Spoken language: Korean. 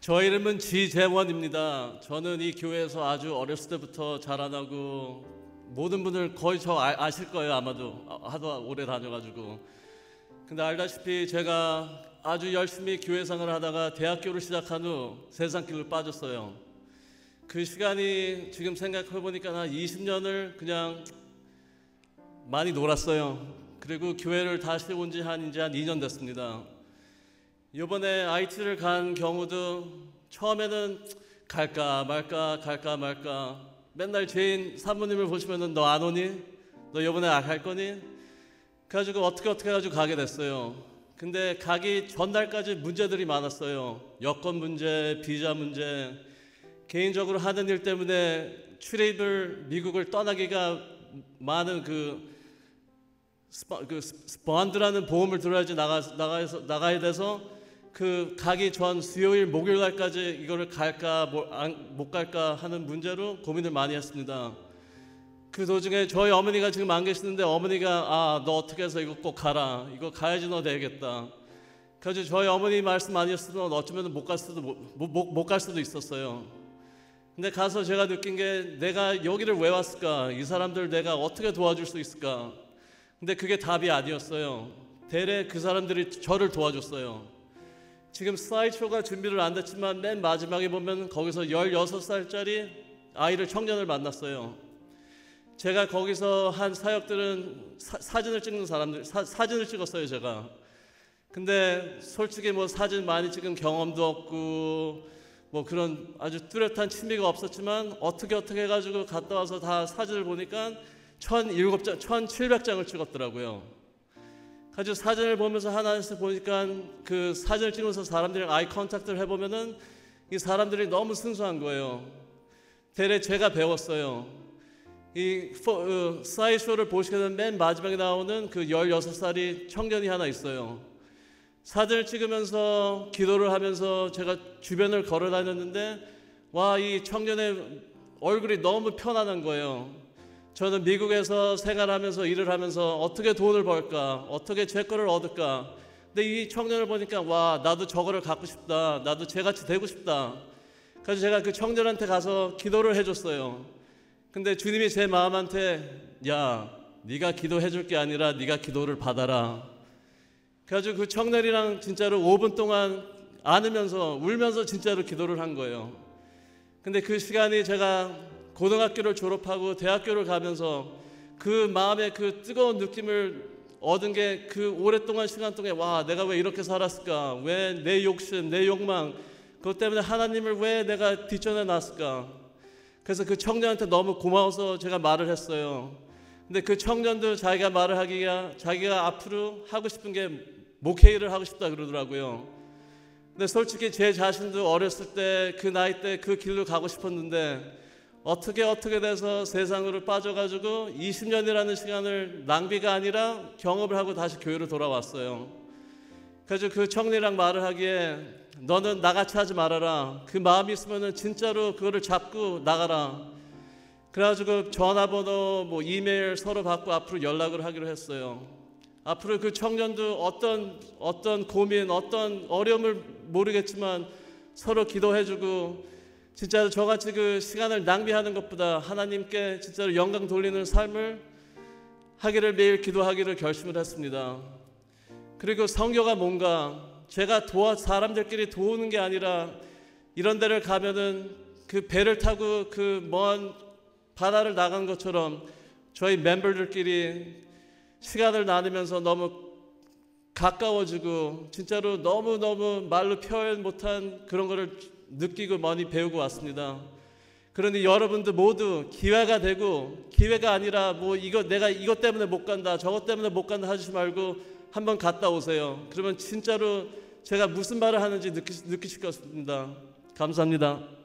저 이름은 지재원입니다. 저는 이 교회에서 아주 어렸을 때부터 자라나고 모든 분들 거의 저 아, 아실 거예요 아마도 아, 하도 오래 다녀가지고 근데 알다시피 제가 아주 열심히 교회 생활을 하다가 대학교를 시작한 후 세상길로 빠졌어요. 그 시간이 지금 생각해 보니까 한 20년을 그냥 많이 놀았어요. 그리고 교회를 다시 온 지 한 이제 한 2년 됐습니다. 이번에 IT를 간 경우도 처음에는 갈까 말까 갈까 말까 맨날 죄인 사모님을 보시면은 너 안 오니? 너 이번에 갈 거니? 그래가지고 어떻게 어떻게 해가지고 가게 됐어요. 근데 가기 전날까지 문제들이 많았어요. 여권 문제, 비자 문제, 개인적으로 하는 일 때문에 출입을 미국을 떠나기가 많은 그 스파, 그 스펀드라는 보험을 들어야지 나가 나가서 나가야 돼서 그 가기 전 수요일 목요일 날까지 이거를 갈까 뭐, 안, 못 갈까 하는 문제로 고민을 많이 했습니다. 그 도중에 저희 어머니가 지금 안 계시는데 어머니가 아 너 어떻게 해서 이거 꼭 가라 이거 가야지 너 되겠다. 그래서 저희 어머니 말씀 아니었으면 어쩌면 못 갈 수도 못 갈 수도 있었어요. 근데 가서 제가 느낀 게 내가 여기를 왜 왔을까? 이 사람들 내가 어떻게 도와줄 수 있을까? 근데 그게 답이 아니었어요. 대래 그 사람들이 저를 도와줬어요. 지금 슬라이드쇼가 준비를 안 됐지만 맨 마지막에 보면 거기서 16살짜리 아이를 청년을 만났어요. 제가 거기서 한 사역들은 사, 진을 찍는 사람들 사, 사진을 찍었어요 제가. 근데 솔직히 뭐 사진 많이 찍은 경험도 없고 뭐 그런 아주 뚜렷한 취미가 없었지만 어떻게 어떻게 해 가지고 갔다 와서 다 사진을 보니까 1007장, 1700장을 찍었더라고요. 가지고 사진을 보면서 하나씩 보니까 그 사진을 찍으면서 사람들이랑 아이 컨택트를 해보면은 이 사람들이 너무 순수한 거예요. 대래 제가 배웠어요. 이 어, 사이쇼를 보시게 되면 맨 마지막에 나오는 그 16살이 청년이 하나 있어요. 사진을 찍으면서 기도를 하면서 제가 주변을 걸어 다녔는데 와, 이 청년의 얼굴이 너무 편안한 거예요. 저는 미국에서 생활하면서 일을 하면서 어떻게 돈을 벌까? 어떻게 제 거를 얻을까? 근데 이 청년을 보니까 와, 나도 저거를 갖고 싶다. 나도 쟤같이 되고 싶다. 그래서 제가 그 청년한테 가서 기도를 해줬어요. 근데 주님이 제 마음한테 야 네가 기도해 줄 게 아니라 네가 기도를 받아라. 그래가지고 그 청년이랑 진짜로 5분 동안 안으면서 울면서 진짜로 기도를 한 거예요. 근데 그 시간이 제가 고등학교를 졸업하고 대학교를 가면서 그 마음의 그 뜨거운 느낌을 얻은 게 그 오랫동안 시간 동안에 와 내가 왜 이렇게 살았을까 왜 내 욕심 내 욕망 그것 때문에 하나님을 왜 내가 뒤쳐내 놨을까 그래서 그 청년한테 너무 고마워서 제가 말을 했어요. 근데 그 청년도 자기가 말을 하기가 자기가 앞으로 하고 싶은 게 목회 일을 하고 싶다 그러더라고요. 근데 솔직히 제 자신도 어렸을 때 그 나이 때 그 길로 가고 싶었는데 어떻게 어떻게 돼서 세상으로 빠져가지고 20년이라는 시간을 낭비가 아니라 경험을 하고 다시 교회로 돌아왔어요. 그래서 그 청년이랑 말을 하기에 너는 나같이 하지 말아라. 그 마음이 있으면은 진짜로 그거를 잡고 나가라. 그래가지고 전화번호, 뭐 이메일 서로 받고 앞으로 연락을 하기로 했어요. 앞으로 그 청년도 어떤 어떤 고민, 어떤 어려움을 모르겠지만 서로 기도해주고 진짜로 저같이 그 시간을 낭비하는 것보다 하나님께 진짜로 영광 돌리는 삶을 하기를 매일 기도하기를 결심을 했습니다. 그리고 성교가 뭔가 제가 도와 사람들끼리 도우는 게 아니라 이런 데를 가면은 그 배를 타고 그 먼 바다를 나간 것처럼 저희 멤버들끼리 시간을 나누면서 너무 가까워지고 진짜로 너무 너무 말로 표현 못한 그런 거를 느끼고 많이 배우고 왔습니다. 그러니 여러분들 모두 기회가 되고 기회가 아니라 뭐 이거 내가 이것 때문에 못 간다 저것 때문에 못 간다 하지 말고 한번 갔다 오세요. 그러면 진짜로 제가 무슨 말을 하는지 느끼, 느끼실 것입니다. 감사합니다.